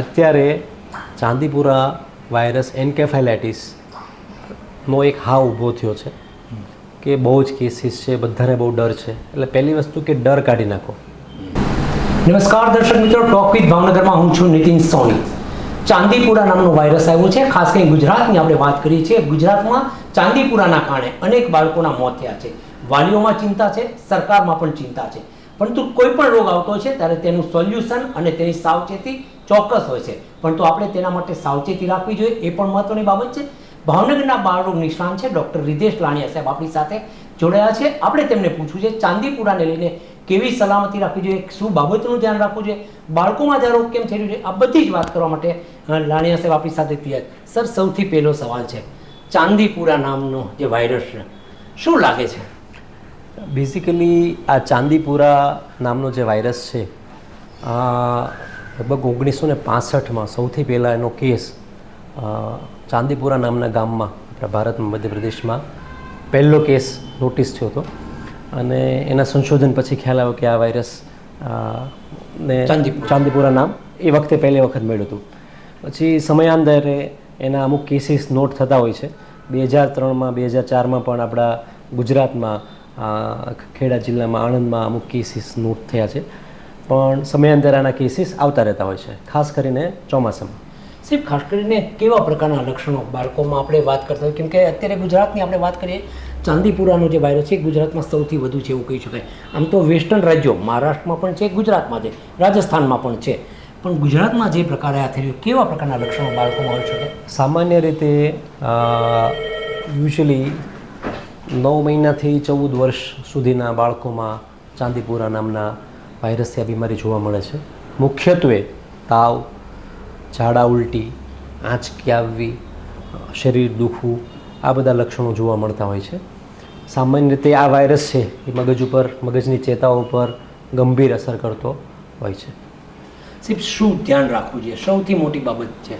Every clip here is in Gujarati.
અત્યારે ચાંદીપુરા વાયરસ એન્કેફાઇલાઇટિસનો એક હાવ ઊભો થયો છે કે બહુ જ કેસીસ છે, બધાને બહુ ડર છે. એટલે પહેલી વસ્તુ કે ડર કાઢી નાખો. નમસ્કાર દર્શક મિત્રો, ટોક વિથ ભાવનગરમાં હું છું નીતિન સોની. ચાંદીપુરા નામનો વાયરસ આવ્યો છે. ખાસ કરીને ગુજરાતની આપણે વાત કરીએ છીએ ગુજરાતમાં ચાંદીપુરાના કારણે અનેક બાળકોના મોત થયા છે. વાલીઓમાં ચિંતા છે, સરકારમાં પણ ચિંતા છે. પરંતુ કોઈ પણ રોગ આવતો છે, ત્યારે તેનું સોલ્યુશન અને તેની સાવચેતી ચોક્કસ હોય છે. પણ તો આપણે તેના માટે સાવચેતી રાખવી જોઈએ. એ પણ મહત્વની બાબત છે. ભાવનગરના બાળરોગ નિષ્ણાંત છે ડૉક્ટર રિધેશ લાણિયા સાહેબ આપણી સાથે જોડાયા છે. આપણે તેમને પૂછવું છે, ચાંદીપુરાને લઈને કેવી સલામતી રાખવી જોઈએ? શું બાબતનું ધ્યાન રાખવું જોઈએ? બાળકોમાં જ રોગ કેમ થઈ રહ્યો છે? આ બધી જ વાત કરવા માટે લાણિયા સાહેબ આપણી સાથે તૈયાર સર, સૌથી પહેલો સવાલ છે. ચાંદીપુરા નામનો જે વાયરસ છે, શું લાગે છે? બેઝિકલી આ ચાંદીપુરા નામનો જે વાયરસ છે લગભગ ઓગણીસો ને પાસઠમાં સૌથી પહેલાં એનો કેસ ચાંદીપુરા નામના ગામમાં આપણા ભારતમાં મધ્યપ્રદેશમાં પહેલો કેસ નોટિસ થયો હતો. અને એના સંશોધન પછી ખ્યાલ આવ્યો કે આ વાયરસ ને ચાંદીપુરા. નામ એ વખતે પહેલી વખત મળ્યું હતું. પછી સમયાંતરે એના અમુક કેસીસ નોટ થતા હોય છે. બે હજાર ત્રણમાં બે હજાર ચારમાં પણ આપણા ગુજરાતમાં ખેડા જિલ્લામાં આણંદમાં અમુક કેસીસ નોટ થયા છે. પણ સમયાંતરે આના કેસીસ આવતા રહેતા હોય છે ખાસ કરીને ચોમાસામાં. સાહેબ ખાસ કરીને કેવા પ્રકારના લક્ષણો બાળકોમાં આપણે વાત કરતા હોય? કેમકે અત્યારે ગુજરાતની આપણે વાત કરીએ ચાંદીપુરાનો જે વાયરસ છે એ ગુજરાતમાં સૌથી વધુ છે એવું કહી શકાય. આમ તો વેસ્ટર્ન રાજ્યો મહારાષ્ટ્રમાં પણ છે ગુજરાતમાં છે રાજસ્થાનમાં પણ છે. પણ ગુજરાતમાં જે પ્રકારે આ થઈ રહ્યું કેવા પ્રકારના લક્ષણો બાળકોમાં હોઈ શકે? સામાન્ય રીતે યુઝલી નવ મહિનાથી ચૌદ વર્ષ સુધીના બાળકોમાં ચાંદીપુરા નામના વાયરસથી આ બીમારી જોવા મળે છે. મુખ્યત્વે તાવ ઝાડા ઉલટી આંચકી આવવી શરીર દુખવું આ બધા લક્ષણો જોવા મળતા હોય છે. સામાન્ય રીતે આ વાયરસ છે એ મગજ ઉપર મગજની ચેતાઓ ઉપર ગંભીર અસર કરતો હોય છે. સાહેબ શું ધ્યાન રાખવું જોઈએ? સૌથી મોટી બાબત છે.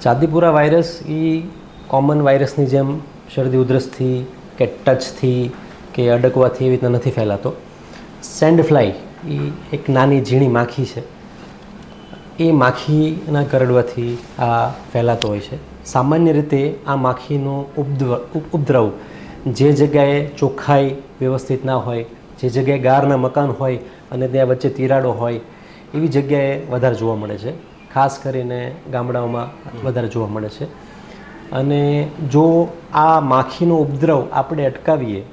ચાંદીપુરા વાયરસ એ કોમન વાયરસની જેમ શરદી ઉધરસથી કે ટચથી કે અડકવાથી એવી રીતના નથી ફેલાતો. સેન્ડ ફ્લાય એ એક નાની ઝીણી માખી છે. એ માખીના કરડવાથી આ ફેલાતો હોય છે. સામાન્ય રીતે આ માખીનો ઉપદ્રવ ઉપદ્રવ જે જગ્યાએ ચોખ્ખાઈ વ્યવસ્થિત ના હોય, જે જગ્યાએ ગારના મકાન હોય અને ત્યાં વચ્ચે તિરાડો હોય, એવી જગ્યાએ વધારે જોવા મળે છે. ખાસ કરીને ગામડાઓમાં વધારે જોવા મળે છે. અને જો આ માખીનો ઉપદ્રવ આપણે અટકાવીએ,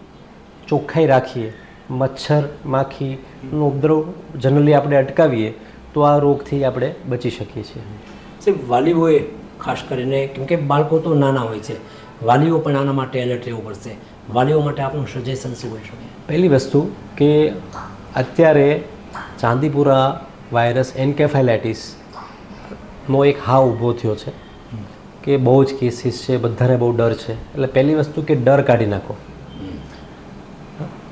ચોખ્ખાઈ રાખીએ મચ્છર માખીનો ઉપદ્રવ જનરલી આપણે અટકાવીએ તો આ રોગથી આપણે બચી શકીએ છીએ. સાહેબ વાલીઓએ ખાસ કરીને કેમ કે બાળકો તો નાના હોય છે વાલીઓ પણ આના માટે એલર્ટ રહેવું પડશે. વાલીઓ માટે આપણું સજેશન શું હોય શકે પહેલી વસ્તુ કે અત્યારે ચાંદીપુરા વાયરસ એન્કેફાઇલાઇટિસનો એક હાવ ઊભો થયો છે કે બહુ જ કેસીસ છે બધાને બહુ ડર છે. એટલે પહેલી વસ્તુ કે ડર કાઢી નાખો.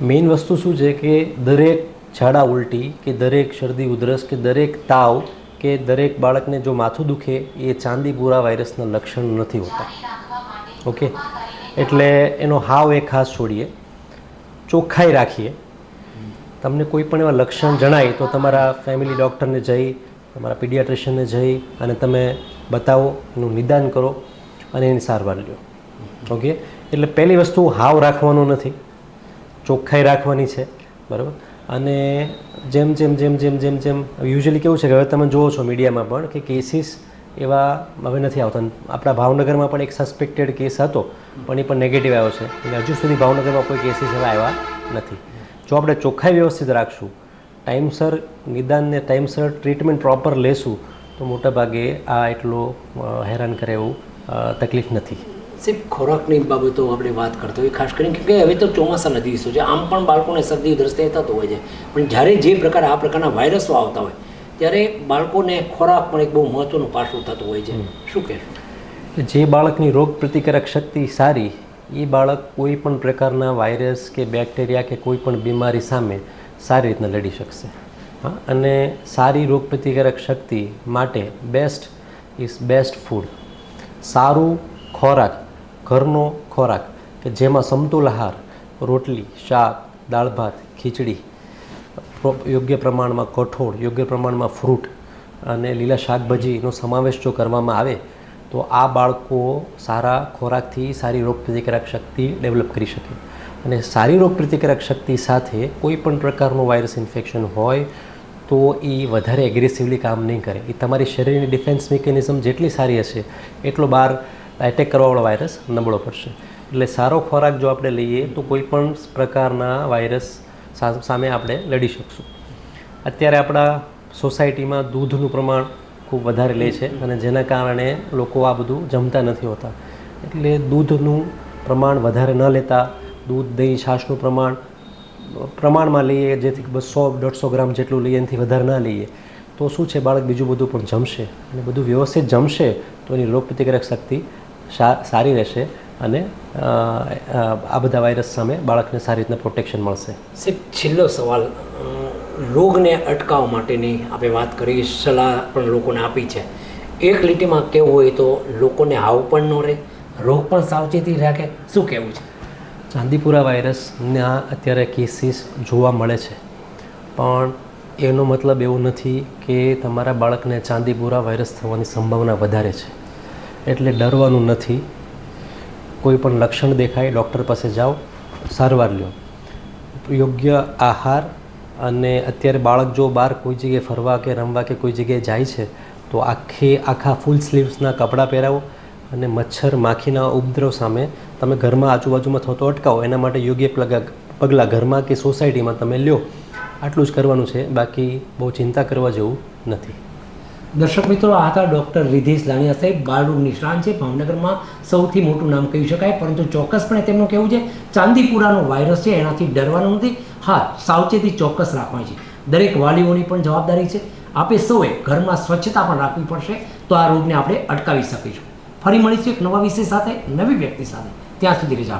મેઇન વસ્તુ શું છે કે દરેક ઝાડા ઉલટી કે દરેક શરદી ઉધરસ કે દરેક તાવ કે દરેક બાળકને જો માથું દુખે, એ ચાંદીપુરા વાયરસના લક્ષણ નથી હોતા. ઓકે? એટલે એનો હાવ એક ખાસ છોડીએ. ચોખ્ખાઈ રાખીએ. તમને કોઈ પણ એવા લક્ષણ જણાય, તો તમારા ફેમિલી ડૉક્ટરને જઈ, તમારા પીડિયાટ્રિશિયનને જઈ અને તમે બતાવો, એનું નિદાન કરો અને એની સારવાર લો ઓકે? એટલે પહેલી વસ્તુ, હાવ રાખવાનો નથી. ચોખ્ખાઈ રાખવાની છે, બરાબર? અને જેમ જેમ જેમ જેમ જેમ જેમ યુઝ્યુઅલી કેવું છે કે હવે તમે જુઓ છો મીડિયામાં પણ કે કેસીસ એવા હવે નથી આવતા. આપણા ભાવનગરમાં પણ એક સસ્પેક્ટેડ કેસ હતો, પણ એ પણ નેગેટિવ આવ્યો છે. અને હજુ સુધી ભાવનગરમાં કોઈ કેસીસ એવા આવ્યા નથી. જો આપણે ચોખ્ખાઈ વ્યવસ્થિત રાખશું ટાઈમસર નિદાનને ટાઈમસર ટ્રીટમેન્ટ પ્રોપર લેશું, તો મોટાભાગે આ એટલો હેરાન કરે એવું તકલીફ નથી. સાહેબ ખોરાકની બાબતો આપણે વાત કરતા હોય ખાસ કરીને કે હવે તો ચોમાસાના દિવસો છે આમ પણ બાળકોને શરદી દ્રષ્ટિએ થતો હોય છે. પણ જ્યારે જે પ્રકાર આ પ્રકારના વાયરસો આવતા હોય ત્યારે બાળકોને ખોરાક પણ એક બહુ મહત્વનું પાસું થતું હોય છે. શું કહેશો? કે જે બાળકની રોગ પ્રતિકારક શક્તિ સારી એ બાળક કોઈ પણ પ્રકારના વાયરસ કે બેક્ટેરિયા કે કોઈ પણ બીમારી સામે સારી રીતના લડી શકશે. હા અને સારી રોગ પ્રતિકારક શક્તિ માટે બેસ્ટ ઇઝ બેસ્ટ ફૂડ સારું ખોરાક ઘરનો ખોરાક કે જેમાં સમતુલ આહાર, રોટલી, શાક, દાળ ભાત, ખીચડી યોગ્ય પ્રમાણમાં કઠોળ, યોગ્ય પ્રમાણમાં ફ્રૂટ અને લીલા શાકભાજીનો સમાવેશ જો કરવામાં આવે, તો આ બાળકો સારા ખોરાકથી સારી રોગ પ્રતિકારક શક્તિ ડેવલપ કરી શકે. અને સારી રોગ પ્રતિકારક શક્તિ સાથે કોઈ પણ પ્રકારનું વાયરસ ઇન્ફેક્શન હોય, તો એ વધારે એગ્રેસિવલી કામ નહીં કરે. એ તમારી શરીરની ડિફેન્સ મિકેનિઝમ જેટલી સારી હશે, એટલો બહાર એટેક કરવાવાળો વાયરસ નબળો પડશે. એટલે સારો ખોરાક જો આપણે લઈએ તો કોઈપણ પ્રકારના વાયરસ સામે આપણે લડી શકશું. અત્યારે આપણા સોસાયટીમાં દૂધનું પ્રમાણ ખૂબ વધારે લે છે અને જેના કારણે લોકો આ બધું જમતા નથી હોતા. એટલે દૂધનું પ્રમાણ વધારે ન લેતા, દૂધ, દહીં, છાશનું પ્રમાણ, પ્રમાણમાં લઈએ, જેથી બસો, દોઢસો ગ્રામ જેટલું લઈએ, એનાથી વધારે ના લઈએ, તો શું છે બાળક બીજું બધું પણ જમશે. અને બધું વ્યવસ્થિત જમશે, તો એની રોગપ્રતિકારક શક્તિ સારી રહેશે અને આ બધા વાયરસ સામે બાળકને સારી રીતના પ્રોટેક્શન મળશે. સાહેબ છેલ્લો સવાલ રોગને અટકાવવા માટેની આપણે વાત કરી સલાહ પણ લોકોને આપી છે. એક લીટીમાં કેવું હોય તો લોકોને હાવ પણ ન રહે રોગ પણ સાવચેતી રાખે શું કહેવું છે? ચાંદીપુરા વાયરસના અત્યારે કેસીસ જોવા મળે છે. પણ એનો મતલબ એવો નથી કે તમારા બાળકને ચાંદીપુરા વાયરસ થવાની સંભાવના વધારે છે. એટલે ડરવાનું નથી. કોઈ પણ લક્ષણ દેખાય, ડૉક્ટર પાસે જાઓ, સારવાર લ્યો યોગ્ય આહાર અને અત્યારે બાળક જો બહાર કોઈ જગ્યાએ ફરવા કે રમવા કે કોઈ જગ્યાએ જાય છે, તો આખે, આખા ફૂલ સ્લીવ્સના કપડાં પહેરાવો અને મચ્છર માખીના ઉપદ્રવ સામે તમે ઘરમાં આજુબાજુમાં થતો અટકાવો. એના માટે યોગ્ય પગલાં પગલાં ઘરમાં કે સોસાયટીમાં તમે લ્યો. આટલું જ કરવાનું છે. બાકી બહુ ચિંતા કરવા જેવું નથી. દર્શક મિત્રો, આ હતા ડૉક્ટર રિધેશ લાણિયા સાહેબ બાળરોગ નિષ્ણાંત છે. ભાવનગરમાં સૌથી મોટું નામ કહી શકાય, પરંતુ ચોક્કસપણે તેમનું કહેવું છે? ચાંદીપુરાનો વાયરસ છે, એનાથી ડરવાનું નથી. હા, સાવચેતી ચોક્કસ રાખવાની છે. દરેક વાલીઓની પણ જવાબદારી છે. આપે સૌએ ઘરમાં સ્વચ્છતા પણ રાખવી પડશે. તો આ રોગને આપણે અટકાવી શકીશું. ફરી મળીશું એક નવા વિષય સાથે, નવી વ્યક્તિ સાથે. ત્યાં સુધી રજા